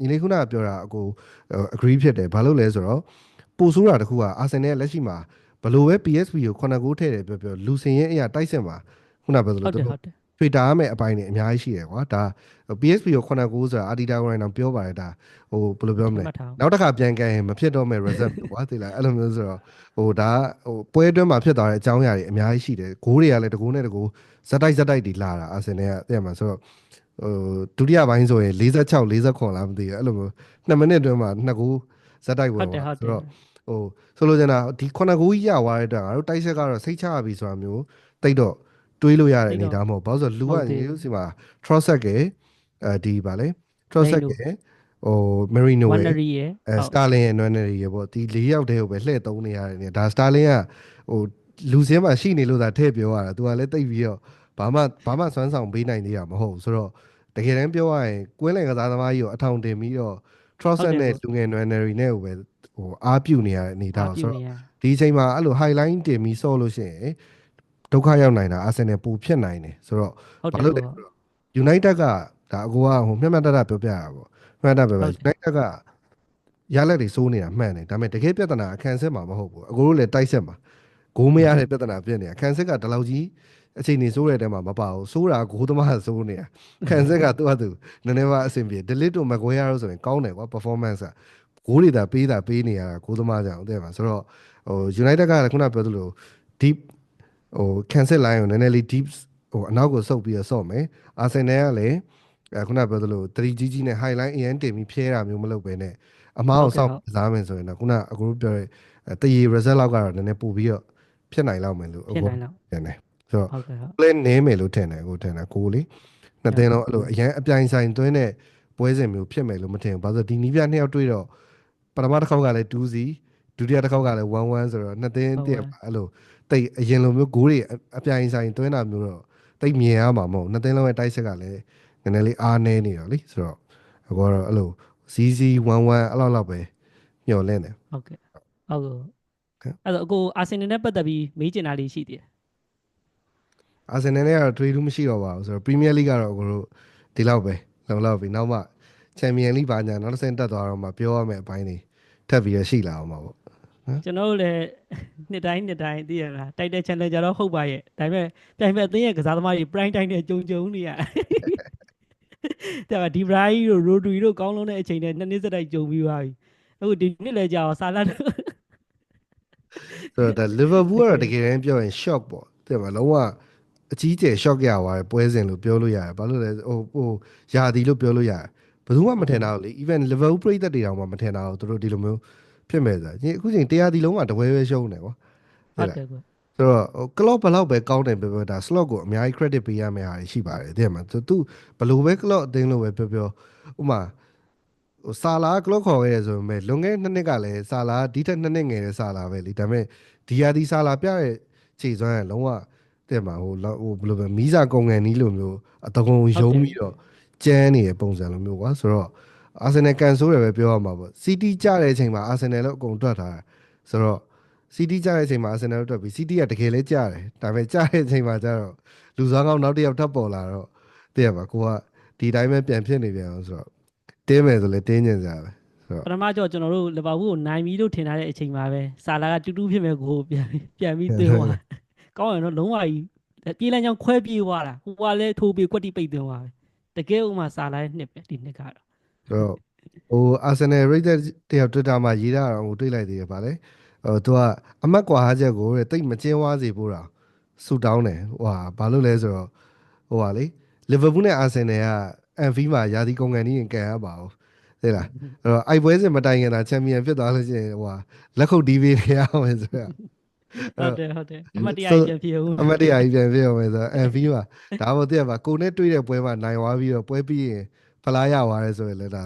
ညီလေးခုနကပြောတာအကို agree ဖြစ်တယ်ဘာလို့လဲဆိုတော့ပိုဆိုးတာတခုကအာဆင်နယ်လက်ရှိမှာဘလို့ပဲ PSV ကို9ဂိုးထည့်တယ်ပြောပြောလူစင်ရဲ့အရာတိုက်စစ်မှာခုနပြောသဟုလိုတ်တယ်သူဟုတ် တယ်ထွေတာရမယ့်အပိုင်းတွေအများကြီးရှိတယ်ကွာဒါ PSV ကို9ဂိုးဆိုတာအာဒီတာကိုယ်တိုင်တော့ပြောပါတယ်ဒါဟိုဘယ်လိုပြောမလဲမှတ်ထားအောင်နောက်တစ်ခါပြန်ကန်ရင်မဖြစ်တော့မဲ့ reserve ကွာသိလားအဲ့လိုမျိုးဆိုတော့ဟိုဒါဟိုပွဲအတွင်းမှာဖြစ်သွားတဲ့အကြောင်းအရာတွေအများကြီးရှိတယ်ဂိုးတွေကလည်းတကူနဲ့တကူဇက်တိုက်ဇက်တိုက်တွေလာတာအာဆင်နယ်ကသိရမှာဆိုတော့ဟိုဒုတိယပိုင်းဆိုရင်46 49လားမသိဘူးအဲ့လိုမျိုး2မိနစ်အတွင်းမှာ2ဂိုးဇက်တိုက်ဝင်ဟုတ်တယ်သွားဟုတ်တယ်ဆိုတော့ဟိုဆိုလိုချင်တာဒီ9ဂိုးကြီးရသွားတဲ့အတွက်ငါတို့တိုက်ဆက်ကတော့စိတ်ချရပြီဆိုတာမျိုးတိတ်တော့ တွေးလို့ရတဲ့အနေအထားမဟုတ်ဘာလို့ဆိုတော့လူကညီလို့စီမှာ Trossard ကအဲဒီဗာလေ Trossard ကဟို Marino ဝန်ရဲ့နရီရဲ့အဲဟုတ် Starling ရဲ့နွမ်းနယ်ရေပေါ့ဒီ၄ယောက်တည်းကိုပဲလှည့်သုံးနေရတယ်နေဒါ Starling ကဟိုလူစင်းမှာရှိနေလို့သာထည့်ပြောရတာသူကလည်းတိတ်ပြီးတော့ဘာမှဘာမှစွမ်းဆောင်ပေးနိုင်သေးတာမဟုတ်ဘူးဆိုတော့တကယ်တမ်းပြောရရင်ကွင်းလင်ကစားသမားကြီးကိုအထောင်တင်ပြီးတော့ Trossard နဲ့လူငယ်နွမ်းနယ်ရီနဲ့ကိုပဲဟိုအားပြုတ်နေရတဲ့အနေအထားအားကိုပြုဆိုတော့နေရဒီအချိန်မှာအဲ့လို highline တင်ပြီးဆော့လို့ရှိရင် ဒုက္ခရောက်နိုင်တာအာဆင်နယ်ပူဖြစ်နိုင်တယ်ဆိုတော့ဟုတ်ဘာတယ်လို့လဲဟုတ်ဆိုတော့ United ကဒါအကူကဟိုမျက်မှတ်တတပြောပြရတာပေါ့မျက်မှတ်တပြောပြ United ကရလက်တွေစိုးနေတာမှန်တယ်ဒါပေမဲ့တကယ်ပြဿနာအခန်းစစ်မှာမဟုတ်ဘူးအကူတို့လည်းတိုက်ဆက်မှာဂိုးမရတဲ့ပြဿနာဖြစ်နေတာအခန်းစစ်ကဒီလောက်ကြီးအချိန်နေစိုးတဲ့တဲမှာမပါဘူးစိုးတာဂိုးသမားစိုးနေတာအခန်းစစ်ကသူ့အတူနည်းနည်းပါအဆင်ပြေ delete တို့မကွဲရတော့ဆိုရင်ကောင်းတယ်ကွာ performance ကဂိုးတွေသာပေးတာပေးနေရတာဂိုးသမားကြောင့်တဲ့မှာဆိုတော့ဟို United ကခုနပြောသလို deep ဟို cancel line ကိုနည်းနည်းလေး deep ဟိုအနောက်ကိုဆုပ်ပြီးတော့ဆော့မယ် Arsenal ကလည်းအဲခုနပြောသလို 3 GG နဲ့ high line အရင်တင်ပြီးဖြဲတာမျိုးမလုပ်ဘဲနဲ့အမားကိုစောင့်ကစားမယ်ဆိုရင်တော့ခုနအခုပြောတဲ့တရေ result လောက်ကတော့နည်းနည်းပို့ပြီးတော့ဖြစ်နိုင်လောက်မယ်လို့ဖြစ်နိုင်တော့ထင်တယ်ဆိုတော့ဟုတ်ကဲ့ဟုတ် play နည်းမယ်လို့ထင်တယ်အခုထင်တယ်ကိုလေးနှစ်သင်းလုံးအဲ့လိုအရင်အပြိုင်ဆိုင်သွင်းတဲ့ပွဲစဉ်မျိုးဖြစ်မယ်လို့မထင်ဘူးဘာလို့လဲဆိုတော့ဒီနီးပြနှစ်ယောက်တွေ့တော့ပထမတစ်ခေါက်ကလည်း2စီဒုတိယတစ်ခေါက်ကလည်း1-1ဆိုတော့နှစ်သင်းတည်းအဲ့လို တိတ်အရင်လိုမျိုးဂိုးတွေအအပြိုင်ဆိုင်သွင်းတာမျိုးတော့တိတ်မြင်ရမှာမဟုတ်နှစ်သင်းလုံးရဲ့တိုက်ဆက်ကလည်းနည်းနည်းလေးအားနည်းနေတော့လीဆိုတော့အခုကတော့အဲ့လိုစီစီ1-1 အဲ့လောက်လောက်ပဲညှော်လင့်တယ်ဟုတ်ကဲ့ဟုတ်ကဲ့ကဲ့အဲ့တော့အကိုအာဆင်နယ်နဲ့ပတ်သက်ပြီးမေးချင်တာလေးရှိသေးတယ်အာဆင်နယ်နဲ့ကတော့တွေးလို့မရှိတော့ပါဘူးဆိုတော့ပရီးမီးယားလိကတော့အခုတို့ဒီလောက်ပဲလုံလောက်ပြီနောက်မှချန်ပီယံလိဘာညာနောက်တစ်ဆင့်တက်သွားတော့မှပြောရမယ့်အပိုင်းတွေထပ်ပြီးရရှိလာအောင်ပါပေါ့ ကျွန်တော်တို့လည်းနှစ်တိုင်းနှစ်တိုင်းသိရလားတိုက်တဲ့ channel ကြတော့ဟုတ်ပါရဲ့ဒါပေမဲ့ပြိုင်မဲ့အသင်းရဲ့ကစားသမားတွေ prime time နဲ့ကြုံကြုံနေရဒါပေမဲ့ဒီ Brai တို့ Rodri တို့ကောင်းလုံးတဲ့အချိန်နဲ့နှစ်နှစ်စက်တိုက်ကြုံပြီးသွားပြီအခုဒီနှစ်လည်းကြာအောင်ဆာလတ်ဆိုတော့ဒါလီဗာပူးကတော့တကယ်တမ်းပြောရင် shock ပေါ့တဲ့မှာလုံးဝအကြီးကျယ် shock ရသွားတယ်ပွဲစဉ်လို့ပြောလို့ရတယ်ဘာလို့လဲဟိုဟိုယာဒီလို့ပြောလို့ရတယ်ဘယ်သူမှမထင်တာဘူးလေ even liverpool ပရိသတ်တွေတောင်မှမထင်တာဘူးသူတို့ဒီလိုမျိုး ဖြစ်မဲ့ဆိုတာဒီအခုချိန်တရားဒီလုံးကတပွဲပဲရှုံးတယ်ကွာဟုတ်တယ်ကွဆိုတော့ဟို clock ဘယ်လောက်ပဲကောင်းတယ်ပြောပြောဒါ slot ကိုအများကြီး credit ပေးရမယ့်ဟာတွေရှိပါတယ်တဲ့မှာသူသူဘယ်လိုပဲ clock အသိလို့ပဲပြောပြောဥမာဟိုဆာလာ clock ခေါ်ခဲ့ရဆိုပေမဲ့လွန်ခဲ့တဲ့နှစ်နှစ်ကလည်းဆာလာဒီထက်နှစ်နှစ်ငယ်တဲ့ဆာလာပဲလीဒါပေမဲ့ဒီယာဒီဆာလာပြရဲ့ခြေစွမ်းကလုံးဝတဲ့မှာဟိုလောက်ဟိုဘယ်လိုပဲမီးစာကုန်ကန်နီးလိုမျိုးအတကုံယုံပြီးတော့ကျန်းနေတဲ့ပုံစံလိုမျိုးကွာဆိုတော့ အာဆင်နယ်ကန်ဆိုးတယ်ပဲပြောရမှာပေါ့စီးတီးကြတဲ့အချိန်မှာအာဆင်နယ်လည်းအကုန်တွက်ထားတာဆိုတော့စီးတီးကြတဲ့အချိန်မှာအာဆင်နယ်တို့တွက်ပြီးစီးတီးကတကယ်လဲကြားတယ်ဒါပေမဲ့ကြားတဲ့အချိန်မှာကျတော့လူစားကောင်းနောက်တစ်ယောက်ထပ်ပေါ်လာတော့တည့်ရပါကိုကဒီတိုင်းပဲပြန်ဖြစ်နေပြန်အောင်ဆိုတော့တင်းမယ်ဆိုလဲတင်းညင်ကြပဲဆိုတော့ပထမကြောကျွန်တော်တို့လီဗာပူးကိုနိုင်ပြီလို့ထင်ထားတဲ့အချိန်မှာပဲဆာလာကတူတူဖြစ်မဲ့ကိုပြန်ပြန်ပြီးသွင်းသွားကောင်းရတော့လုံးဝကြီးပြေးလမ်းကြောင်းခွဲပြေးသွားတာဟိုကလည်းထိုးပြီးကွက်တိပိတ်သွင်းသွားပဲတကယ်ဥမာဆာလာရဲ့နှစ်ပဲဒီနှစ်ကတော့ဆို တော့ဟိုအာဆင်နယ် rated တယောက် Twitter မှာရေးတာတော့ဟိုတွေ့လိုက်သေးတယ်ဗာလေဟိုသူကအမတ်ကွာဟာချက်ကိုတဲ့တိတ်မကျင်းဝါစေဖို့တာဆူတောင်းတယ်ဟိုဟာဘာလို့လဲဆိုတော့ဟိုဟာလေလီဗာပူးနဲ့အာဆင်နယ်ကအန်ဖီမှာယာဒီကုန်ကန်ကြီးရင်ကန်ရပါဘူးသိလားအဲ့တော့အိုက်ပွဲစဉ်မတိုင်ခင်တာချန်ပီယံဖြစ်သွားလို့ရှိရင်ဟိုဟာလက်ခုပ်တီးပေးနေရအောင်ဆိုတော့ဟုတ်တယ်ဟုတ်တယ်အမတ်တရားကြီးပြန်ပြေဦးအမတ်တရားကြီးပြန်ပြအောင်မယ်ဆိုတော့ MV မှာဒါမှမဟုတ်တည့်ရပါကိုနဲ့တွေ့တဲ့ပွဲမှာနိုင်သွားပြီးတော့ပွဲပြီးရင် ဖလားရသွားရဲဆိုရင်လည်းဒါ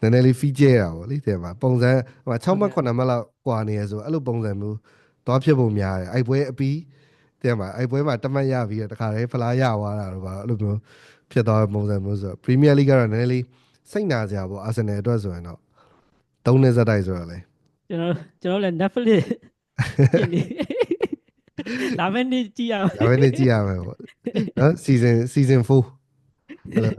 နည်းနည်းလေး feature တာပေါ့လေတဲ့မှာပုံစံဟို6မှတ်9မှတ်လောက်ကွာနေရဆိုအဲ့လိုပုံစံမျိုးသွားဖြစ်ပုံများတယ်အဲ့ပွဲအပီးတဲ့မှာအဲ့ပွဲမှာတမတ်ရပြီးတော့တခါတည်းဖလားရသွားတာတော့ပါအဲ့လိုမျိုးဖြစ်သွားတဲ့ပုံစံမျိုးဆိုတော့ Premier League ကတော့နည်းနည်းလေးစိတ်နာစရာပေါ့ Arsenal အတွက်ဆိုရင်တော့သုံးနေစတိုက်ဆိုတော့လေကျွန်တော်ကျွန်တော်လည်း Netflix ပြင်နေလာမယ့်နေ့ကြည့်ရအောင်ဒါပဲနေကြည့်ရမယ်ပေါ့နော် season season 4 အဲ့လို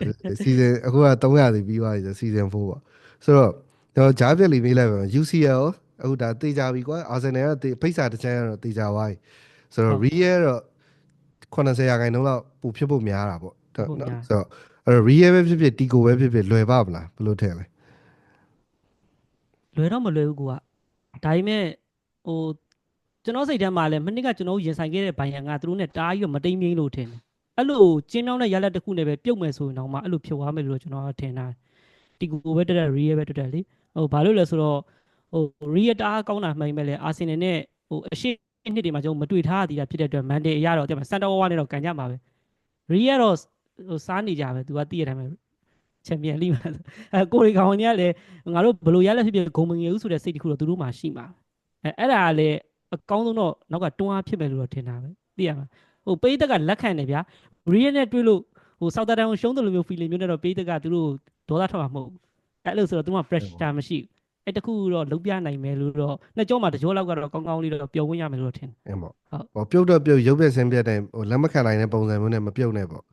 season အခုက300စီပြီးသွားပြီဆို season 4ပေါ့ဆိုတော့ကျွန်တော်ဂျားပြက်လီမေးလိုက်ပါမယ် UCL အခုဒါတေချာပြီကွာ Arsenal ကတေဖိတ်စာတစ်ချမ်းကတော့တေချာသွားပြီဆိုတော့ Real တော့80ရာခိုင်နှုန်းလောက်ပူဖြစ်ဖို့များတာပေါ့နော်ဆိုတော့အဲ့တော့ Real ပဲဖြစ်ဖြစ် Tico ပဲဖြစ်ဖြစ်လွယ်ပါမလားဘယ်လိုထင်လဲလွယ်တော့မလွယ်ဘူးကွာဒါပေမဲ့ဟိုကျွန်တော်စိတ်ထဲမှာလည်းမနစ်ကကျွန်တော်ရင်ဆိုင်ခဲ့တဲ့ဘိုင်ယန်ကသူတို့နဲ့တားပြီးတော့မတိမ်မင်းလို့ထင်တယ် အဲ့လိုကျင်းနှောင်းတဲ့ရလက်တစ်ခုနဲ့ပဲပြုတ်မယ်ဆိုရင်တော့မှအဲ့လိုဖြစ်သွားမယ်လို့ကျွန်တော်ထင်တာတီကူပဲတက်တက်ရီးပဲတက်တက်လေဟိုဘာလို့လဲဆိုတော့ဟိုရီးတားကောင်းတာမှန်ပဲလေအာဆင်နယ်နဲ့ဟိုအရှိနှစ်တွေမှာကျွန်တော်မတွေ့ထားသေးတာဖြစ်တဲ့အတွက်မန်ဒေအရတော့တဲ့စန်တာဝါနဲ့တော့ကန်ကြမှာပဲရီးကတော့ဟိုစားနေကြပဲသူကသိရတိုင်းပဲချန်ပီယံလိမှာအဲကိုရီကောင်ကြီးကလည်းငါတို့ဘယ်လိုရလက်ဖြစ်ဖြစ်ဂုံမငယ်ဘူးဆိုတဲ့စိတ်တခုတော့သူတို့မှာရှိမှာအဲအဲ့ဒါကလည်းအကောင်းဆုံးတော့နောက်ကတွန်းအားဖြစ်မယ်လို့တော့ထင်တာပဲသိရမှာ ဟိုပိတ်သက်ကလက်ခံတယ်ဗျာရီးနဲ့တွေ့လို့ဟိုဆောက်တာတန်ကိုရှုံးတယ်လို့မျိုး feeling မျိုးနဲ့တော့ပိတ်သက်ကသူတို့ဒေါသထွက်မှာမဟုတ်ဘူးအဲ့လိုဆိုတော့သူက pressure မရှိဘူးအဲ့တခုတော့လုံးပြနိုင်မယ်လို့တော့နှစ်ကြောမှာတကြောလောက်ကတော့ကောင်းကောင်းလေးတော့ပျော်ဝင်ရမယ်လို့ထင်တယ်အဲ့ပေါ့ဟုတ်ဟောပြုတ်တော့ပြုတ်ရုပ်ပြက်ဆင်းပြက်တဲ့ဟိုလက်မခံနိုင်တဲ့ပုံစံမျိုးနဲ့မပြုတ်နဲ့ပေါ့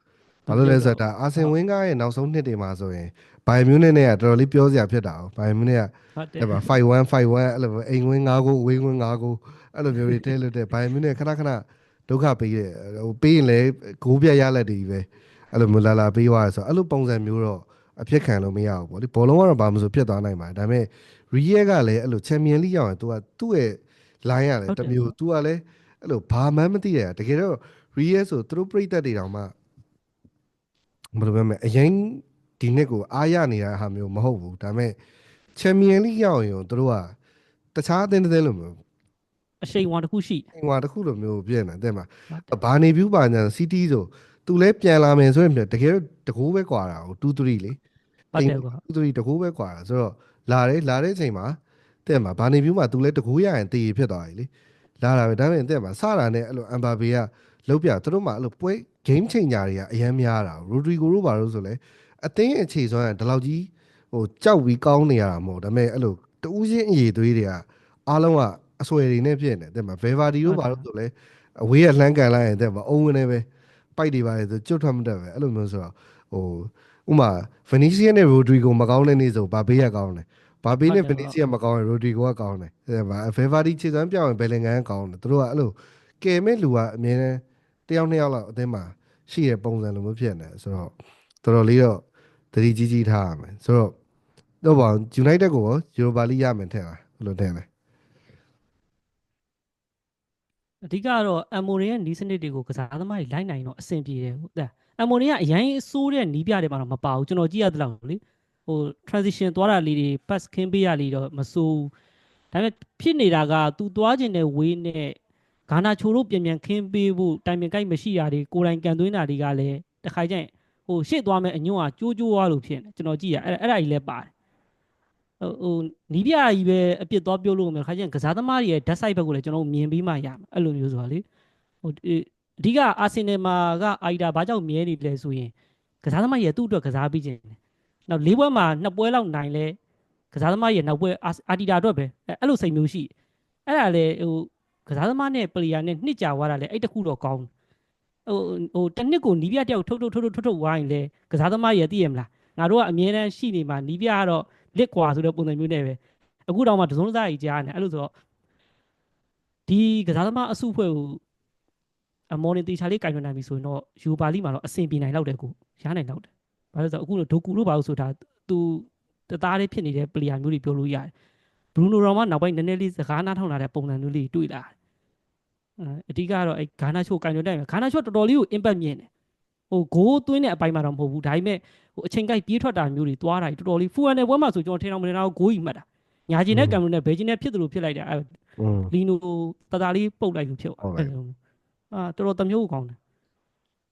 ဘာလို့လဲဆိုတော့ဒါအာဆင်ဝင်းကားရဲ့နောက်ဆုံးနှစ်တွေမှာဆိုရင်ဘိုင်မြူးနဲ့ကတော်တော်လေးပြောစရာဖြစ်တာ哦ဘိုင်မြူးနဲ့ကဟုတ်တယ်အဲ့ပါ51 51အဲ့လိုပဲအိမ်ဝင်း9ကိုဝင်းဝင်း9ကိုအဲ့လိုမျိုးတွေတဲလို့တဲ့ဘိုင်မြူးနဲ့ခဏခဏ ဒုက္ခပေးတယ်ဟိုပေးရင်လည်းဂိုးပြက်ရလက်တွေပဲအဲ့လိုမျိုးလာလာပေးသွားရဆိုတော့အဲ့လိုပုံစံမျိုးတော့အဖြစ်ခံလို့မရဘူးပေါ့ဒီဘောလုံးကတော့ဘာမှမဆိုဖြစ်သွားနိုင်ပါတယ်ဒါပေမဲ့ရီယက်ကလည်းအဲ့လိုချန်ပီယံလိရောက်ရင် तू ကသူ့ရဲ့ line ရတယ်တမျိုး तू ကလည်းအဲ့လိုဘာမှမသိရတကယ်တော့ရီယက်ဆိုသူတို့ပြိတက်တွေတောင်မှဘယ်လိုပဲမလဲအရင်ဒီနှစ်ကိုအားရနေတာဟာမျိုးမဟုတ်ဘူးဒါပေမဲ့ချန်ပီယံလိရောက်ရင်သူတို့ကတခြားအသင်းတစ်သင်းလိုမျိုး အရှိန်ဝါတစ်ခုရှိအင်ဝါတစ်ခုလိုမျိုးပြည့်နေတယ်မှာဟုတ်တယ်ဘာနေဗျူးပါညာစီတီဆိုသူလဲပြန်လာမယ်ဆိုရင်တကယ်တော့တကူပဲကွာတာ2 3လေဟုတ်တယ်ကွာ2 3တကူပဲကွာတာဆိုတော့လာတယ်လာတဲ့အချိန်မှာတဲ့မှာဘာနေဗျူးမှာသူလဲတကူရရင်တည်ဖြစ်သွားပြီလေလာတာပဲဒါပေမဲ့တဲ့မှာစတာနဲ့အဲ့လိုအမ်ဘာဘေကလုံးပြသူတို့မှာအဲ့လိုပွဲ game changer တွေကအရင်များတာရိုဒရီဂိုတို့ဘာလို့ဆိုလဲအသင်းအခြေစွမ်းကဒီလောက်ကြီးဟိုကြောက်ပြီးကောင်းနေရတာမဟုတ်ဒါပေမဲ့အဲ့လိုတူးချင်းအည်သွေးတွေကအားလုံးက အဆွဲတွေနဲ့ဖြစ်နေတယ်မှာဘယ်ဗာဒီတို့ဘာလို့ဆိုလဲအဝေးကလှမ်းကန်လိုက်ရင်တဲ့မှာအုံဝင်နေပဲပိုက်တွေပါတယ်ဆိုကျွတ်ထွက်မတတ်ပဲအဲ့လိုမျိုးဆိုတော့ဟိုဥမာဗနီစီယာနဲ့ရိုဒရီဂိုမကောင်းတဲ့နေ့ဆိုဘာဘေးကကောင်းတယ်ဘာဘေးနဲ့ဗနီစီယာမကောင်းရင်ရိုဒရီဂိုကကောင်းတယ်အဲ့ဒါဘယ်ဗာဒီခြေစွမ်းပြောင်းရင်ဘယ်လင်ကန်ကကောင်းတယ်သူတို့ကအဲ့လိုကယ်မဲ့လူကအမြဲတမ်းတယောက်နှစ်ယောက်လောက်အသင်းမှာရှိတဲ့ပုံစံလိုမျိုးဖြစ်နေတယ်ဆိုတော့တော်တော်လေးတော့သတိကြီးကြီးထားရမယ်ဆိုတော့တော့ဘာ United ကိုရော Europa League ရမယ်ထင်လားဘယ်လိုထင်လဲ အဓိကတော့အမ်မိုရီရဲ့နီးစနစ်တွေကိုကစားသမားတွေလိုက်နိုင်တော့အဆင်ပြေတယ်ဟုတ်တယ်အမ်မိုရီကအရင်အဆိုးတဲ့နီးပြတွေမှာတော့မပါဘူးကျွန်တော်ကြည့်ရသလောက်လေဟို transition သွားတာလေးတွေ pass ခင်းပေးရလေးတော့မဆိုးဘူးဒါပေမဲ့ဖြစ်နေတာက तू သွားခြင်းတဲ့ way နဲ့ဂါနာချိုတို့ပြန်ပြန်ခင်းပေးဖို့တိုင်ပင်ကိုက်မရှိတာတွေကိုယ်တိုင်ကန်သွင်းတာတွေကလည်းတစ်ခါကျရင်ဟိုရှေ့သွားမယ်အညွန့်ကကြိုးကြိုးသွားလို့ဖြစ်နေကျွန်တော်ကြည့်ရအဲ့အဲ့ဒါကြီးလည်းပါတယ် ဟိုဟိုနီးပြကြီးပဲအပြစ်သွားပြုတ်လို့မယ်ခါကျရင်ကစားသမားတွေရဲ့ dead side ဘက်ကိုလည်းကျွန်တော်တို့မြင်ပြီးမှရမယ်အဲ့လိုမျိုးဆိုတာလေဟိုဒီအဓိကအာဆင်နယ်မှာကအိုက်တာဘာကြောင့်မြဲနေလဲဆိုရင်ကစားသမားရဲ့သူ့အတွက်ကစားပြီးခြင်းတယ်။နောက်လေးပွဲမှာနှစ်ပွဲလောက်နိုင်လဲကစားသမားရဲ့နောက်ပွဲအာအာတီတာအတွက်ပဲအဲအဲ့လိုစိတ်မျိုးရှိတယ်။အဲ့ဒါလေဟိုကစားသမားနဲ့ပလီယာနဲ့နှစ်ကြာသွားတာလေအဲ့တခုတော့ကောင်းတယ်ဟိုဟိုတစ်နှစ်ကိုနီးပြတယောက်ထုတ်ထုတ်ထုတ်ထုတ်ထုတ်ထုတ်ဝိုင်းလေကစားသမားရဲ့သိရမလားငါတို့ကအမြဲတမ်းရှိနေမှာနီးပြကတော့ လစ်ကွာဆိုတဲ့ပုံစံမျိုးနဲ့ပဲအခုတော့မှဒဇုံးစားကြီးကြားနေအဲ့လိုဆိုတော့ဒီကစားသမားအစုဖွဲ့ကိုအမော်နေတေချာလေးကင်ထွန်းနိုင်ပြီဆိုရင်တော့ယူပါလီမှာတော့အဆင်ပြေနိုင်တော့တယ်ကိုရနိုင်တော့တယ်။ဘာလို့လဲဆိုတော့အခုလိုဒိုကူလို့ပါလို့ဆိုတာသူတသားလေးဖြစ်နေတဲ့ပလီယာမျိုးတွေပြောလို့ရတယ်။ဘရူနိုရောမနောက်ပိုင်းနည်းနည်းလေးစကားနားထောင်လာတဲ့ပုံစံမျိုးလေးတွေ့လာတယ်။အဲအဓိကတော့အဲဂါနာချိုကင်ထွန်းနိုင်မယ်ဂါနာချိုတော်တော်လေးကို impact မြင်တယ်။ ဟိုဂိုးသွင်းတဲ့အပိုင်းမှာတော့မဟုတ်ဘူးဒါပေမဲ့ဟိုအချိန်ကိုက်ပြေးထွက်တာမျိုးတွေသွားတာတော်တော်လေးဖူအန်နယ်ပွဲမှာဆိုကျွန်တော်ထင်အောင်မထင်တော့ဂိုးကြီးမှတ်တာ။ညာကျင်နဲ့ကံမလို့နဲ့ဘယ်ကျင်နဲ့ဖြစ်တယ်လို့ဖြစ်လိုက်တာအဲอืมလီနိုတသားလေးပုတ်လိုက်လို့ဖြစ်ဟုတ်သွားကဲ့အဲ့လိုအာတော်တော်တမျိုးကောင်းတယ်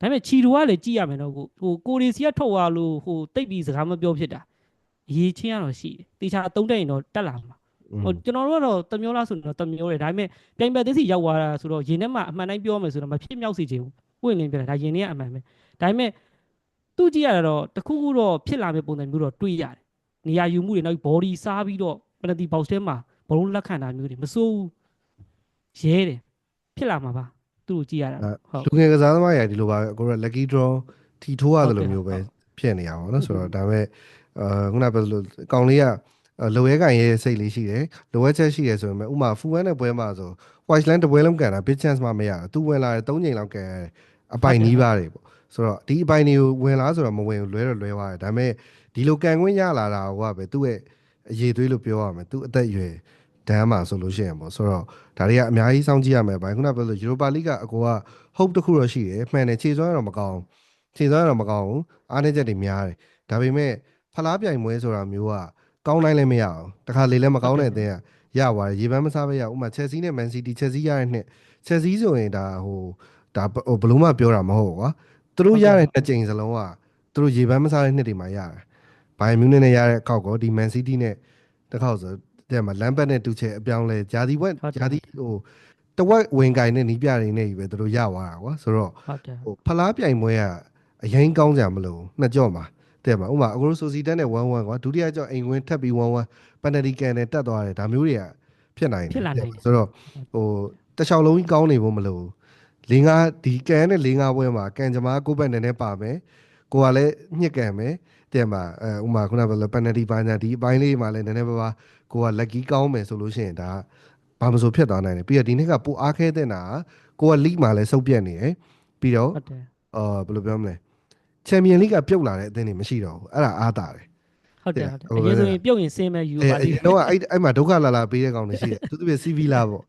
ဒါပေမဲ့ချီတိုကလည်းကြည့်ရမယ်တော့ကိုဟိုကိုရီစီကထုတ်သွားလို့ဟိုတိတ်ပြီးစကားမပြောဖြစ်တာအရေးချင်းကတော့ရှိတယ်တေချာအသုံးတက်ရင်တော့တက်လာမှာဟိုကျွန်တော်တို့ကတော့တမျိုးလားဆိုတော့တမျိုးတယ်ဒါပေမဲ့ပြိုင်ဘက်သိစီရောက်သွားတာဆိုတော့ရင်ထဲမှာအမှန်တိုင်းပြောမယ်ဆိုတော့မဖြစ်မြောက်စေချင်ဘူး ပွင့်လင်းပြတယ်ဒါရင်ထဲကအမှန်ပဲဒါပေမဲ့သူကြည့်ရတာတော့တခုခုတော့ဖြစ်လာမယ့်ပုံစံမျိုးတော့တွေးရတယ်နေရာယူမှုတွေနောက် body စားပြီးတော့ penalty box ထဲမှာဘလုံးလက်ခံတာမျိုးတွေမစိုးဘူးရဲတယ်ဖြစ်လာမှာပါသူ့ကိုကြည့်ရတာဟုတ်လူငယ်ကစားသမားတွေကဒီလိုပါပဲကိုရ lucky draw ထီထိုးရတယ်လို့မျိုးပဲဖြစ်နေရပါတော့ဆိုတော့ဒါပေမဲ့အာခုနပြောလို့ကောင်လေးကလိုရဲကန်ရဲ့စိတ်လေးရှိတယ်လိုရဲချက်ရှိတယ်ဆိုပေမဲ့ဥမာဖူဝဲနဲ့ပွဲမှာဆို white line တပွဲလုံးကန်တာ big chance မှမရဘူးသူဝင်လာတယ်၃ချိန်လောက်ကန်ရတယ် အပိုင်နီးပါတယ်ပေါ့ဆိုတော့ဒီအပိုင်တွေကိုဝင်လာဆိုတော့မဝင်ဘူးလွဲတော့လွဲသွားတယ်ဒါပေမဲ့ဒီလိုကန်ခွင့်ရလာတာကပဲသူ့ရဲ့အရေးသွေးလို့ပြောရမယ်သူအသက်အရွယ်ဒန်းမှာဆိုလို့ရှိရင်ပေါ့ဆိုတော့ဒါတွေကအများကြီးစောင့်ကြည့်ရမယ်ဗျခုနပြောလို့ Europa League ကအကိုက hope တစ်ခုတော့ရှိတယ်မှန်တယ်ခြေစွမ်းတော့မကောင်းခြေစွမ်းတော့မကောင်းဘူးအားနည်းချက်တွေများတယ်ဒါပေမဲ့ဖလားပြိုင်ပွဲဆိုတာမျိုးကကောင်းတိုင်းလည်းမရအောင်တခါလေလည်းမကောင်းတဲ့အသင်းကရပါတယ်ရေပန်းမစားပဲရဥမာ Chelsea နဲ့ Man City Chelsea ရတဲ့နှစ် Chelsea ဆိုရင်ဒါဟို ဒါဟိုဘလို့မှပြောတာမဟုတ်ဘူးကွာသူတို့ရတဲ့နှစ်ကြိမ်စလုံးကသူတို့ရေပန်းမစားတဲ့နှစ်တွေမှာရတယ်ဘိုင်မြူးနဲ့ရတဲ့အကောက်ကောဒီ Man City နဲ့တစ်ခေါက်ဆိုတဲ့မှာလမ်ဘတ်နဲ့တူချေအပြောင်းလဲဂျာဒီဝက်ဂျာဒီဟိုတဝက်ဝင်ကင်နဲ့နီးပြတွေနဲ့ကြီးပဲသူတို့ရသွားတာကွာဆိုတော့ဟုတ်တယ်ဟိုဖလားပြိုင်ပွဲကအရင်ကောင်းကြမလို့နှစ်ကြော့မှာတဲ့မှာဥမာအကိုဆိုစီတန်နဲ့1-1ကွာဒုတိယကြော့အိမ်ဝင်ထပ်ပြီး1-1ပန်နတီကန်နဲ့တက်သွားတယ်ဒါမျိုးတွေကဖြစ်နိုင်ဖြစ်လာနိုင်တယ်ဆိုတော့ဟိုတခြားလုံးကြီးကောင်းနေဖို့မလို့ လင်းကားဒီကန်နဲ့လင်းကားပွဲမှာကန်ကြမားကိုယ့်ဘက်နဲ့နဲ့ပါမယ်ကိုကလည်းညှစ်ကန်မယ်တဲ့မှာအဲဥမာခုနကပြောပန်နတီပါညာဒီအပိုင်းလေးမှာလည်းနည်းနည်းပါးပါကိုကလက်ကီးကောင်းမယ်ဆိုလို့ရှိရင်ဒါဘာမဆိုဖြစ်သွားနိုင်တယ်ပြီးတော့ဒီနေ့ကပိုအားခဲတဲ့နာကိုကလိမှာလည်းစုပ်ပြက်နေတယ်ပြီးတော့ဟုတ်တယ်အာဘယ်လိုပြောမလဲချန်ပီယံလိကပြုတ်လာတဲ့အသင်းတွေမရှိတော့ဘူးအဲ့ဒါအားတာတယ်ဟုတ်တယ်ဟုတ်တယ်ဟိုအရင်ဆိုရင်ပြုတ်ရင်စင်းမဲ့ယူအဲပါလိမ့်တော့အဲ့အဲ့မှာဒုက္ခလာလာပေးတဲ့ကောင်တွေရှိတယ်သူတို့ပြ CV လာပေါ့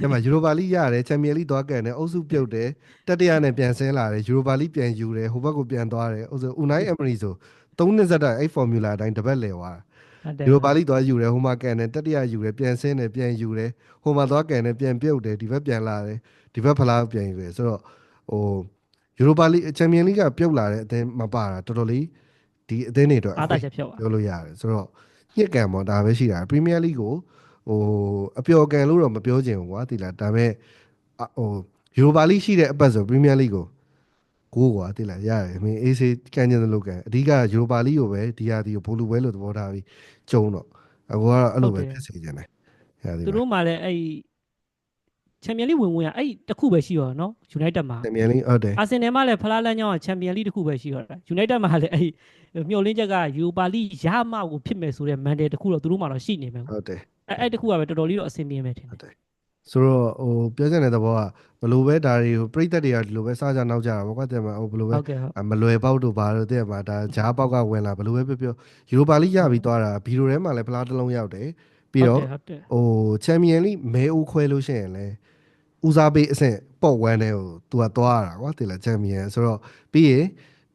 အဲ့မှာယူရိုပါလိရတယ်ချန်ပီယံလိသွားကန်တယ်အုပ်စုပြုတ်တယ်တတိယနဲ့ပြန်ဆင်းလာတယ်ယူရိုပါလိပြန်ယူတယ်ဟိုဘက်ကိုပြန်သွားတယ်ဥဆိုဦးနိုင်အမရီဆိုသုံးနှစ်ဆက်တိုက်အဲ့ formula အတိုင်းတစ်ပတ်လဲသွားတာဟုတ်တယ်ယူရိုပါလိသွားယူတယ်ဟိုမှာကန်တယ်တတိယယူတယ်ပြန်ဆင်းတယ်ပြန်ယူတယ်ဟိုမှာသွားကန်တယ်ပြန်ပြုတ်တယ်ဒီဘက်ပြန်လာတယ်ဒီဘက်ဖလားပြန်ယူတယ်ဆိုတော့ဟိုယူရိုပါလိချန်ပီယံလိကပြုတ်လာတဲ့အသင်းမပါတာတော်တော်လေးဒီအသင်းတွေအတွက်အားတာချက်ဖြုတ်ပါပြောလို့ရတယ်ဆိုတော့ညစ်ကန်ပေါ့ဒါပဲရှိတာပရီးမီးယားလိကို ဟိုအပျော်ကန်လို့တော့မပြောချင်ဘူးကွာဒီလားဒါပေမဲ့အဟိုယူရိုပါလိရှိတဲ့အပတ်ဆိုပရီးမီးယားလိကိုကိုကွာဒီလားရတယ်မင်းအေးစေးကန်ကျင်သလိုကန်အဓိကယူရိုပါလိကိုပဲဒီဟာဒီကိုဘိုလူပွဲလို့သဘောထားပြီးကျုံတော့အကောကတော့အဲ့လိုပဲဖြစ်စေချင်တယ်ရတယ်သူတို့မှလည်းအဲ့ ချန်ပီယံလိဝင်ဝင်ကအဲ့တစ်ခုပဲရှိရောနော်ယူနိုက်တက်မှာတမြန်လေးဟုတ်တယ်အာဆင်နယ်မှာလည်းဖလားလမ်းကြောင်းကချန်ပီယံလိတစ်ခုပဲရှိရောတာယူနိုက်တက်မှာလည်းအဲ့မျှော်လင့်ချက်ကယူပါလိရမကိုဖြစ်မယ်ဆိုတဲ့မန်တယ်တစ်ခုတော့သူတို့မှတော့ရှိနေမယ်ဟုတ်တယ်အဲ့အဲ့တစ်ခုကပဲတော်တော်လေးတော့အဆင်ပြေမယ်ထင်တယ်ဆိုတော့ဟိုပြောချင်တဲ့သဘောကဘယ်လိုပဲဒါတွေဟိုပြိသက်တွေကဒီလိုပဲစားကြနောက်ကြတာပေါ့ကွာတဲ့မှာဟိုဘယ်လိုပဲဟုတ်ကဲ့ဟုတ်အမလွယ်ပေါက်တို့ဘာလို့တဲ့မှာဒါဂျားပေါက်ကဝင်လာဘယ်လိုပဲပြောပြောယူရိုပါလိရပြီးသွားတာဘီရိုထဲမှာလည်းဖလားတစ်လုံးရောက်တယ်ပြီးတော့ဟုတ်တယ်ဟိုချန်ပီယံလိမဲအိုးခွဲလို့ရှိရင်လည်း ဦးစားပေးအဆင့်ပေါ့ဝမ်းတဲ့ဟိုသူကသွားရတာကွာတိလာချန်ပီယံဆိုတော့ပြီးရင်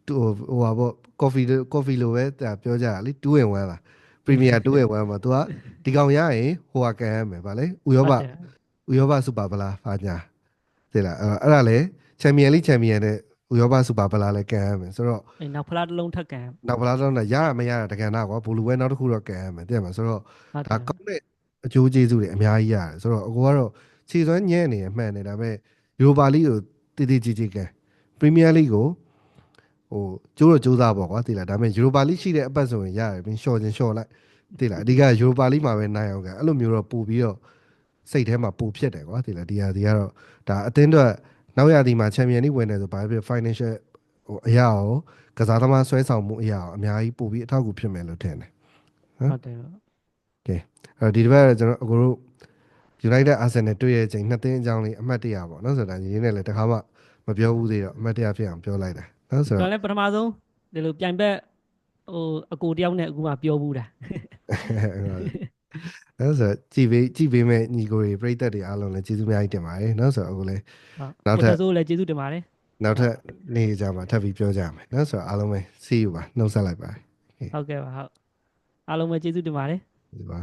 သူဟိုဟိုဟာပေါ့ကော်ဖီကော်ဖီလိုပဲဒါပြောကြတာလေ2 in 1လားပရီးမီးယား2 in 1မှာသူကဒီကောင်ရရင်ဟိုကကန်ရမယ်ဗာလေဥရောပဟုတ်တယ်ဥရောပစူပါဗလာဖာညာတိလာအဲ့အဲ့ဒါလေချန်ပီယံလိချန်ပီယံနဲ့ဥရောပစူပါဗလာလည်းကန်ရမယ်ဆိုတော့အဲ့နောက်ဖလားတစ်လုံးထပ်ကန်နောက်ဗလာတော့ရရမရတာတကန်တာကွာဘူလူဝဲနောက်တစ်ခုတော့ကန်ရမယ်တဲ့မှာဆိုတော့ဟုတ်တဒါယ်ကောင်းတဲ့အကျိုးကျေးဇူးတွေအများကြီးရတယ်ဆိုတော့အကိုကတော့ ခြေစွမ်းညံ့နေရမှန်တယ်ဒါပေမဲ့ယူရိုပါလိကိုတည်တည်ကြည်ကြည်ကန်ပရီးမီးယားလိကိုဟိုကျိုးတော့ကျိုးစားပေါ့ကွာသိလားဒါပေမဲ့ယူရိုပါလိရှိတဲ့အပတ်ဆိုရင်ရတယ်ပြီးရှော့ချင်းရှော့လိုက်သိလားအဓိကယူရိုပါလိမှာပဲနိုင်အောင်ကန်အဲ့လိုမျိုးတော့ပို့ပြီးတော့စိတ်ထဲမှာပို့ဖြစ်တယ်ကွာသိလားဒီဟာဒီကတော့ဒါအတင်းတော့နောက်ရသည်မှာချန်ပီယံလိဝင်တယ်ဆိုဘာဖြစ် financial ဟိုအရာရောကစားသမားဆွဲဆောင်မှုအရာရောအများကြီးပို့ပြီးအထောက်အကူဖြစ်မယ်လို့ထင်တယ်ဟုတ်တယ်အဲ့တော့ဒီတစ်ပတ်ကျွန်တော်အကိုတို့ United Arsenal တွေ့ရချိန်နှစ်သင်းအကြောင်းလေးအမှတ်တရပေါ့နော်ဆိုတော့ညီလေးနဲ့လည်းတခါမှမပြောဘူးသေးတော့အမှတ်တရဖြစ်အောင်ပြောလိုက်တာနော်ဆိုကျွန်တော့တော်လည်းပထမဆုံးဒီလိုပြိုင်ဘက်ဟိုအကိုတယောက်နဲ့အခုမှပြောဘူးတာနော်ဆိုတော့ကြည်ပေးကြည်ပေးမဲ့ညီကိုတွေပြိသက်တွေအားလုံးလည်းကျေးဇူးအများကြီးတင်ပါတယ်နော်ဆိုတော့အခုလည်းဟုတ်နောက်ထပ်ကိုဆိုလည်းကျေးဇူးတင်ပါတယ်နောက်ထပ်နေ့ကြမှာထပ်ပြီးပြောကြမယ်နော်ဆိုတော့အားလုံးပဲ see you ပါနှုတ်ဆက်လိုက်ပါတယ်ဟုတ်ကဲ့ပါဟုတ်အားလုံးပဲကျေးဇူးတင်ပါတယ်ဒီပါ